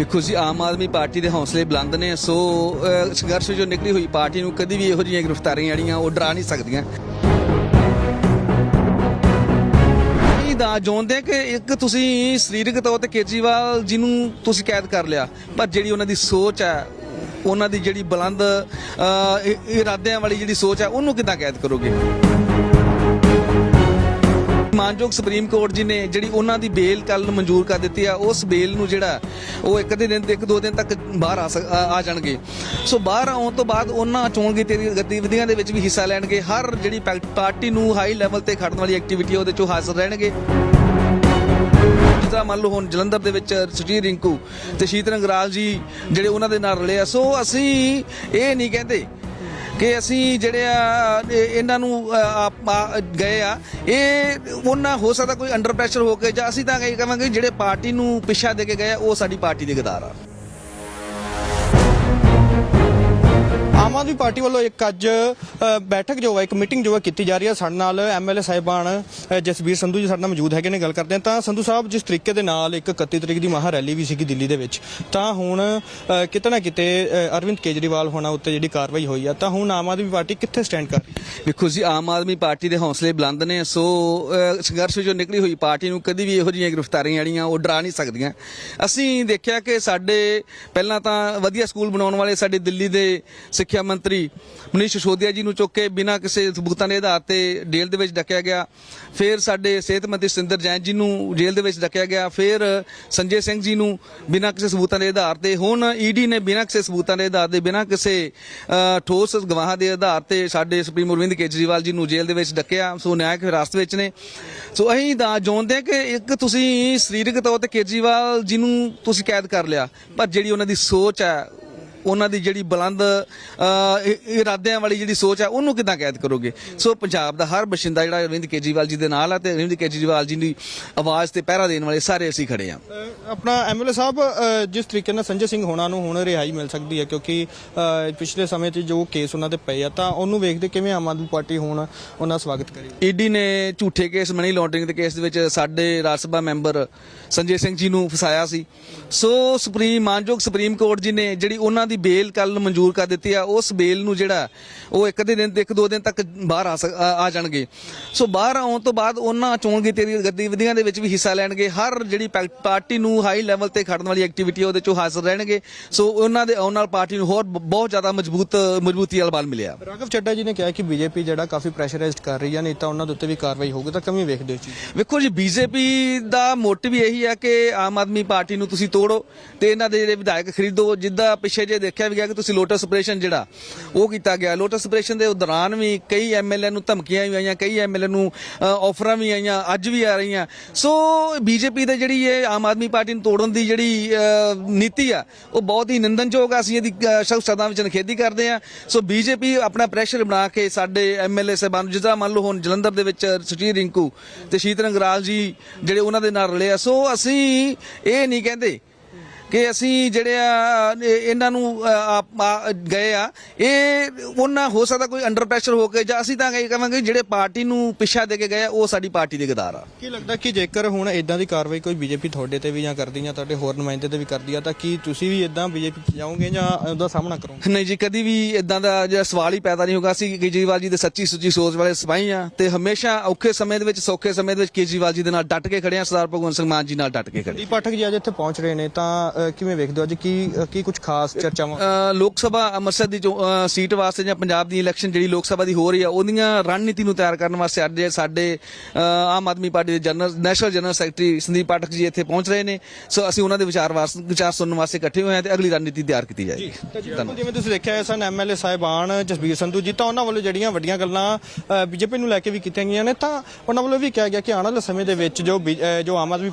ਦੇਖੋ ਜੀ, ਆਮ ਆਦਮੀ ਪਾਰਟੀ ਦੇ ਹੌਸਲੇ ਬੁਲੰਦ ਨੇ, ਸੋ ਸੰਘਰਸ਼ ਜੋ ਨਿਕਲੀ ਹੋਈ ਪਾਰਟੀ ਨੂੰ ਕਦੀ ਵੀ ਇਹੋ ਜਿਹੀਆਂ ਗ੍ਰਿਫਤਾਰੀਆਂ ਜਿਹੜੀਆਂ ਉਹ ਡਰਾ ਨਹੀਂ ਸਕਦੀਆਂ। ਇਹ ਦਾ ਜਾਣਦੇ ਕਿ ਇੱਕ ਤੁਸੀਂ ਸਰੀਰਕ ਤੌਰ ਤੇ ਕੇਜਰੀਵਾਲ ਜੀ ਨੂੰ ਤੁਸੀਂ ਕੈਦ ਕਰ ਲਿਆ, ਪਰ ਜਿਹੜੀ ਉਹਨਾਂ ਦੀ ਸੋਚ ਹੈ, ਉਹਨਾਂ ਦੀ ਜਿਹੜੀ ਬੁਲੰਦ ਇਰਾਦਿਆਂ ਵਾਲੀ ਜਿਹੜੀ ਸੋਚ ਹੈ, ਉਹਨੂੰ ਕਿੱਦਾਂ ਕੈਦ ਕਰੋਗੇ? ਮਾਨਯੋਗ ਸੁਪਰੀਮ ਕੋਰਟ ਜੀ ਨੇ ਜਿਹੜੀ ਉਹਨਾਂ ਦੀ ਬੇਲ ਕੱਲ ਮਨਜ਼ੂਰ ਕਰ ਦਿੱਤੀ ਆ, ਉਸ ਬੇਲ ਨੂੰ ਜਿਹੜਾ ਉਹ ਇੱਕ ਅੱਧੇ ਦਿਨ ਇੱਕ ਦੋ ਦਿਨ ਤੱਕ ਬਾਹਰ ਆ ਸਕ- ਆ ਜਾਣਗੇ। ਸੋ ਬਾਹਰ ਆਉਣ ਤੋਂ ਬਾਅਦ ਉਹਨਾਂ ਚੋਣ ਗਤੀ- ਗਤੀਵਿਧੀਆਂ ਦੇ ਵਿੱਚ ਵੀ ਹਿੱਸਾ ਲੈਣਗੇ। ਹਰ ਜਿਹੜੀ ਪਾ- ਪਾਰਟੀ ਨੂੰ ਹਾਈ ਲੈਵਲ ਤੇ ਖੜਨ ਵਾਲੀ ਐਕਟੀਵਿਟੀ ਉਹਦੇ ਚੋਂ ਹਾਜ਼ਰ ਰਹਿਣਗੇ। ਜਿੱਦਾਂ ਮੰਨ ਲਓ ਹੁਣ ਜਲੰਧਰ ਦੇ ਵਿੱਚ ਸੁਜੀਤ ਰਿੰਕੂ ਤੇ ਸ਼ੀਤ ਰੰਗਰਾਲ ਜੀ ਜਿਹੜੇ ਉਹਨਾਂ ਦੇ ਨਾਲ ਰਲੇ ਆ। ਸੋ ਅਸੀਂ ਇਹ ਨਹੀਂ ਕਹਿੰਦੇ ਕਿ ਅਸੀਂ ਜਿਹੜੇ ਆ ਇਹ- ਇਹਨਾਂ ਨੂੰ ਅ, ਆਪ- ਆ- ਗਏ ਆ। ਇਹ ਉਹਨਾਂ ਹੋ ਸਕਦਾ ਕੋਈ ਅੰਡਰ ਪ੍ਰੈਸ਼ਰ ਹੋ ਕੇ ਜਾਂ ਅਸੀਂ ਤਾਂ ਇਹ ਕਹਾਂਗੇ ਜਿਹੜੇ ਪਾਰਟੀ ਨੂੰ ਪਿੱਛਾ ਦੇ ਕੇ ਗਏ ਆ ਉਹ ਸਾਡੀ ਪਾਰਟੀ ਦੇ ਗਦਾਰ ਆ। ਆਮ ਆਦਮੀ ਪਾਰਟੀ ਵੱਲੋਂ ਇੱਕ ਅੱਜ ਬੈਠਕ ਜੋ ਹੈ, ਇੱਕ ਮੀਟਿੰਗ ਜੋ ਹੈ, ਕੀਤੀ ਜਾ ਰਹੀ ਹੈ। ਸਾਡੇ ਨਾਲ ਐਮਐਲਏ ਸਾਹਿਬਾਨ ਜਸਵੀਰ ਸੰਧੂ ਜੀ ਸਾਡੇ ਨਾਲ ਮੌਜੂਦ ਹੈਗੇ ਨੇ, ਗੱਲ ਕਰਦੇ ਹਾਂ। ਤਾਂ ਸੰਧੂ ਸਾਹਿਬ, ਜਿਸ ਤਰੀਕੇ ਦੇ ਨਾਲ ਇੱਕ 31 ਤਰੀਕ ਦੀ ਮਹਾ ਰੈਲੀ ਵੀ ਸੀਗੀ ਦਿੱਲੀ ਦੇ ਵਿੱਚ, ਤਾਂ ਹੁਣ ਕਿਤੇ ਨਾ ਕਿਤੇ ਅਰਵਿੰਦ ਕੇਜਰੀਵਾਲ ਹੋਣਾ ਉੱਤੇ ਜਿਹੜੀ ਕਾਰਵਾਈ ਹੋਈ ਆ, ਤਾਂ ਹੁਣ ਆਮ ਆਦਮੀ ਪਾਰਟੀ ਕਿੱਥੇ ਸਟੈਂਡ ਕਰ ਰਹੀ ਹੈ? ਵੇਖੋ ਜੀ, ਆਮ ਆਦਮੀ ਪਾਰਟੀ ਦੇ ਹੌਸਲੇ ਬੁਲੰਦ ਨੇ, ਸੋ ਸੰਘਰਸ਼ ਜੋ ਨਿਕਲੀ ਹੋਈ ਪਾਰਟੀ ਨੂੰ, ਕਦੀ ਵੀ ਇਹੋ ਜਿਹੀਆਂ ਗ੍ਰਿਫਤਾਰੀਆਂ ਜਿਹੜੀਆਂ, ਉਹ ਡਰਾ ਨਹੀਂ ਸਕਦੀਆਂ। ਅਸੀਂ ਦੇਖਿਆ ਕਿ ਸਾਡੇ, ਪਹਿਲਾਂ ਤਾਂ ਵਧੀਆ ਸਕੂਲ ਬਣਾਉਣ ਵਾਲੇ ਸਾਡੇ ਦਿੱਲੀ ਦੇ ਸਿੱਖਿਆ ਮੰਤਰੀ ਮਨੀਸ਼ ਸਿਸੋਦੀਆ ਜੀ ਨੂੰ ਚੁੱਕ ਕੇ ਬਿਨਾਂ ਕਿਸੇ ਸਬੂਤਾਂ ਦੇ ਆਧਾਰ ਤੇ ਜੇਲ੍ਹ ਦੇ ਵਿੱਚ ਡੱਕਿਆ ਗਿਆ। ਫਿਰ ਸਾਡੇ ਸਿਹਤ ਮੰਤਰੀ ਸਿੰਦਰ ਜੈਨ ਜੀ ਨੂੰ ਜੇਲ੍ਹ ਦੇ ਵਿੱਚ ਡੱਕਿਆ ਗਿਆ। ਫਿਰ ਸੰਜੇ ਸਿੰਘ ਜੀ ਨੂੰ ਬਿਨਾਂ ਕਿਸੇ ਸਬੂਤਾਂ ਦੇ ਆਧਾਰ ਤੇ, ਹੁਣ ਈਡੀ ਨੇ ਬਿਨਾਂ ਕਿਸੇ ਸਬੂਤਾਂ ਦੇ ਆਧਾਰ ਤੇ, ਬਿਨਾਂ ਕਿਸੇ ਠੋਸ ਗਵਾਹਾਂ ਦੇ ਆਧਾਰ ਤੇ ਸਾਡੇ ਸੁਪਰੀਮ ਅਰਵਿੰਦ ਕੇਜਰੀਵਾਲ ਜੀ ਨੂੰ ਜੇਲ੍ਹ ਦੇ ਵਿੱਚ ਡੱਕਿਆ। ਸੋ ਨਿਆਇਕ ਹਿਰਾਸਤ ਵਿੱਚ ਨੇ। ਸੋ ਅਸੀਂ ਦਾ ਜਾਣਦੇ ਹਾਂ ਕਿ ਇੱਕ ਤੁਸੀਂ ਸਰੀਰਕ ਤੌਰ ਤੇ ਕੇਜਰੀਵਾਲ ਜੀ ਨੂੰ ਤੁਸੀਂ ਕੈਦ ਕਰ ਲਿਆ, ਪਰ ਜਿਹੜੀ ਉਹਨਾਂ ਦੀ ਸੋਚ ਹੈ ਉਹਨਾਂ ਦੀ ਜਿਹੜੀ ਬੁਲੰਦ ਇਰਾਦਿਆਂ ਵਾਲੀ ਜਿਹੜੀ ਸੋਚ ਹੈ ਉਹਨੂੰ ਕਿੱਦਾਂ ਕੈਦ ਕਰੋਗੇ? ਸੋ ਪੰਜਾਬ ਦਾ ਹਰ ਬਸ਼ਿੰਦਾ ਜਿਹੜਾ ਅਰਵਿੰਦ ਕੇਜਰੀਵਾਲ ਜੀ ਦੇ ਨਾਲ ਆ ਤੇ ਅਰਵਿੰਦ ਕੇਜਰੀਵਾਲ ਜੀ ਦੀ ਆਵਾਜ਼ ਤੇ ਪਹਿਰਾ ਦੇਣ ਵਾਲੇ ਸਾਰੇ ਅਸੀਂ ਖੜੇ ਆ ਆਪਣਾ ਐਮਐਲਏ ਸਾਹਿਬ ਜਿਸ ਤਰੀਕੇ ਨਾਲ ਸੰਜੇ ਸਿੰਘ ਹੋਣਾ ਨੂੰ ਹੁਣ ਰਿਹਾਈ ਮਿਲ ਸਕਦੀ ਹੈ ਕਿਉਂਕਿ ਪਿਛਲੇ ਸਮੇਂ 'ਚ ਜੋ ਕੇਸ ਉਹਨਾਂ ਤੇ ਪਏ ਆ ਤਾਂ ਉਹਨੂੰ ਵੇਖਦੇ ਕਿਵੇਂ ਆਮ ਆਦਮੀ ਪਾਰਟੀ ਹੁਣ ਉਹਨਾਂ ਦਾ ਸਵਾਗਤ ਕਰੀ। ਈਡੀ ਨੇ ਝੂਠੇ ਕੇਸ ਮਨੀ ਲਾਂਡਰਿੰਗ ਦੇ ਕੇਸ ਦੇ ਵਿੱਚ ਸਾਡੇ ਰਾਜ ਸਭਾ ਮੈਂਬਰ ਸੰਜੇ ਸਿੰਘ ਜੀ ਨੂੰ ਫਸਾਇਆ ਸੀ। ਸੋ ਸੁਪਰੀਮ ਮਾਨਯੋਗ ਸੁਪਰੀਮ ਕੋਰਟ ਜੀ ਨੇ ਜਿਹੜੀ ਉਹਨਾਂ ਦੀ ਬੇਲ ਕੱਲ ਮਨਜ਼ੂਰ ਕਰ ਦਿੱਤੀ ਆ ਉਸ ਬੇਲ ਨੂੰ ਜਿਹੜਾ ਉਹ ਇੱਕ ਅੱਧੇ ਦਿਨ ਇੱਕ ਦੋ ਦਿਨ ਤੱਕ ਬਾਹਰ ਆ ਜਾਣਗੇ। ਸੋ ਬਾਹਰ ਆਉਣ ਤੋਂ ਬਾਅਦ ਉਹਨਾਂ ਚੋਣ ਗਤੀ- ਗਤੀਵਿਧੀਆਂ ਦੇ ਵਿੱਚ ਵੀ ਹਿੱਸਾ ਲੈਣਗੇ। ਹਰ ਜਿਹੜੀ ਪਾਰਟੀ ਨੂੰ ਹਾਈ ਲੈਵਲ ਤੇ ਖੜਨ ਵਾਲੀ ਐਕਟੀਵਿਟੀ ਉਹਦੇ ਚੋਂ ਹਾਜ਼ਰ ਰਹਿਣਗੇ। ਸੋ ਉਹਨਾਂ ਦੇ ਆਉਣ ਨਾਲ ਪਾਰਟੀ ਨੂੰ ਹੋਰ ਬਹੁਤ ਜ਼ਿਆਦਾ ਮਜ਼ਬੂਤ ਮਜ਼ਬੂਤੀ ਵਾਲਾ ਬਲ ਮਿਲਿਆ। ਰਾਘਵ ਚੱਡਾ ਜੀ ਨੇ ਕਿਹਾ ਕਿ ਬੀਜੇਪੀ ਜਿਹੜਾ ਕਾਫੀ ਪ੍ਰੈਸ਼ਰਾਈਜ਼ਡ ਕਰ ਰਹੀ ਹੈ ਨਹੀਂ ਤਾਂ ਉਹਨਾਂ ਦੇ ਉੱਤੇ ਵੀ ਕਾਰਵਾਈ ਹੋਊਗੀ ਤਾਂ ਕਮੀ ਵੇਖਦੇ ਹੋ ਜੀ ਵੇਖੋ ਜੀ ਬੀਜੇਪੀ ਦਾ ਮੋਟਿਵ ਇਹੀ ਹੈ ਕਿ ਆਮ ਆਦਮੀ ਪਾਰਟੀ ਨੂੰ ਤੁਸੀਂ ਤੋੜੋ ਤੇ ਇਹਨਾਂ ਦੇ ਜਿਹੜੇ ਵਿਧਾਇਕ ਖਰੀਦੋ ਜਿੱਦਾਂ ਪਿੱਛੇ ਜੇ ਦੇਖਿਆ ਵੀ ਗਿਆ ਕਿ ਤੁਸੀਂ ਲੋਟਸ ਆਪਰੇਸ਼ਨ ਜਿਹੜਾ ਉਹ ਕੀਤਾ ਗਿਆ। ਲੋਟਸ ਆਪਰੇਸ਼ਨ ਦੇ ਦੌਰਾਨ ਵੀ ਕਈ ਐਮਐਲਏ ਨੂੰ ਧਮਕੀਆਂ ਵੀ ਆਈਆਂ ਕਈ ਐਮਐਲਏ ਨੂੰ ਅ, ਆਫਰਾਂ ਵੀ ਆਈਆਂ ਅੱਜ ਵੀ ਆ ਰਹੀਆਂ। ਸੋ ਬੀਜੇਪੀ ਦੇ ਜਿਹੜੀ ਇਹ ਆਮ ਆਦਮੀ ਪਾਰਟੀ ਨੂੰ ਤੋੜਨ ਦੀ ਜਿਹੜੀ ਨੀਤੀ ਆ ਉਹ ਬਹੁਤ ਹੀ ਨਿੰਦਨਯੋਗ ਆ। ਅਸੀਂ ਇਹਦੀ ਅ, ਸਖਤ ਵਿੱਚ ਨਿਖੇਧੀ ਕਰਦੇ ਆ। ਸੋ ਬੀਜੇਪੀ ਆਪਣਾ ਪ੍ਰੈਸ਼ਰ ਬਣਾ ਕੇ ਸਾਡੇ ਐਮਐਲਏ ਸਾਹਿਬਾਨ ਨੂੰ ਜਿੱਦਾਂ ਮੰਨ ਲਓ ਹੁਣ ਜਲੰਧਰ ਦੇ ਵਿੱਚ ਸੁਚੀਰ ਰਿੰਕੂ ਤੇ ਸ਼ੀਤ ਰੰਗਰਾਲ ਜੀ ਜਿਹੜੇ ਉਹਨਾਂ ਦੇ ਨਾਲ ਰਲੇ ਆ। ਸੋ ਅਸੀਂ ਇਹ ਨਹੀਂ ਕਹਿੰਦੇ ਕਿ ਅਸੀਂ ਜਿਹੜੇ ਆ ਇਹ- ਇਹਨਾਂ ਨੂੰ ਗਏ ਆ ਇਹ ਉਹਨਾਂ ਹੋ ਸਕਦਾ ਕੋਈ ਅੰਡਰ ਪ੍ਰੈਸ਼ਰ ਹੋ ਕੇ ਜਾਂ ਅਸੀਂ ਤਾਂ ਇਹ ਕਹਾਂਗੇ ਜਿਹੜੇ ਪਾਰਟੀ ਨੂੰ ਪਿੱਛਾ ਦੇ ਕੇ ਗਏ ਆ ਉਹ ਸਾਡੀ ਪਾਰਟੀ ਦੇ ਗਦਾਰ ਆ। ਕੀ ਲੱਗਦਾ ਕਿ ਜੇਕਰ ਹੁਣ ਇਦਾਂ ਦੀ ਕਾਰਵਾਈ ਕੋਈ ਬੀਜੇਪੀ ਤੁਹਾਡੇ ਤੇ ਵੀ ਜਾਂ ਕਰਦੀ ਜਾਂ ਤੁਹਾਡੇ ਹੋਰ ਨੁਮਾਇੰਦੇ ਤੇ ਵੀ ਕਰਦੀ ਆ ਤਾਂ ਕੀ ਤੁਸੀਂ ਵੀ ਇਦਾਂ ਬੀਜੇਪੀ 'ਚ ਜਾਓਗੇ ਜਾਂ ਉਹਦਾ ਸਾਹਮਣਾ ਕਰੋਗੇ? ਨਹੀਂ ਜੀ ਕਦੀ ਵੀ ਇਦਾਂ ਦਾ ਜਿਹੜਾ ਸਵਾਲ ਹੀ ਪੈਦਾ ਨਹੀਂ ਹੋਗਾ। ਅਸੀਂ ਕੇਜਰੀਵਾਲ ਜੀ ਦੇ ਸੱਚੀ ਸੁੱਚੀ ਸੋਚ ਵਾਲੇ ਸਿਪਾਹੀ ਆ ਤੇ ਹਮੇਸ਼ਾ ਔਖੇ ਸਮੇਂ ਦੇ ਵਿੱਚ ਸੌਖੇ ਸਮੇਂ ਦੇ ਵਿੱਚ ਕੇਜਰੀਵਾਲ ਜੀ ਦੇ ਨਾਲ ਡਟ ਕੇ ਖੜੇ ਆ ਸਰਦਾਰ ਭਗਵੰਤ ਸਿੰਘ ਮਾਨ ਜੀ ਨਾਲ ਡਟ ਕੇ ਖੜੇ ਪਾਠਕ ਜੀ ਅੱਜ ਇੱਥੇ ਪਹੁੰਚ ਰਹੇ ਨੇ ਤਾਂ ਕਿਵੇਂ ਵੇਖਦੇ ਹੋ? ਅੱਜ ਕੀ ਕੀ ਕੁਝ ਖਾਸ ਚਰਚਾਵਾਂ? ਲੋਕ ਸਭਾ ਅੰਮ੍ਰਿਤਸਰ ਦੀ ਸੀਟ ਵਾਸਤੇ ਜਾਂ ਪੰਜਾਬ ਦੀ ਇਲੈਕਸ਼ਨ ਜਿਹੜੀ ਲੋਕ ਸਭਾ ਦੀ ਹੋ ਰਹੀ ਆ ਉਹਦੀਆਂ ਰਣਨੀਤੀ ਨੂੰ ਤਿਆਰ ਕਰਨ ਵਾਸਤੇ ਅੱਜ ਸਾਡੇ ਆਮ ਆਦਮੀ ਪਾਰਟੀ ਦੇ general national general secretary Sandeep Pathak ji ਇੱਥੇ ਪਹੁੰਚ ਰਹੇ ਨੇ। ਸੋ ਅਸੀਂ ਉਹਨਾਂ ਦੇ ਵਿਚਾਰ ਵਾਸ ਵਿਚਾਰ ਸੁਣਨ ਵਾਸਤੇ ਇਕੱਠੇ ਹੋਏ ਹਾਂ ਤੇ ਅਗਲੀ ਰਣਨੀਤੀ ਤਿਆਰ ਕੀਤੀ ਜਾਏਗੀ। ਜਿਵੇਂ ਤੁਸੀਂ ਦੇਖਿਆ ਹੈ ਸਨ ਐਮਐਲਏ ਸਾਹਿਬਾਨ ਜਸਬੀਰ ਸੰਧੂ ਜੀ ਤਾਂ ਉਹਨਾਂ ਵੱਲੋਂ ਜਿਹੜੀਆਂ ਵੱਡੀਆਂ ਗੱਲਾਂ ਬੀਜੇਪੀ ਨੂੰ ਲੈ ਕੇ ਵੀ ਕੀਤੀਆਂ ਗਈਆਂ ਨੇ ਤਾਂ ਉਹਨਾਂ ਵੱਲੋਂ ਵੀ ਕਿਹਾ ਗਿਆ ਕਿ ਆਉਣ ਵਾਲੇ ਸਮੇਂ ਦੇ ਵਿੱਚ ਜੋ ਜੋ ਆਮ ਆਦਮੀ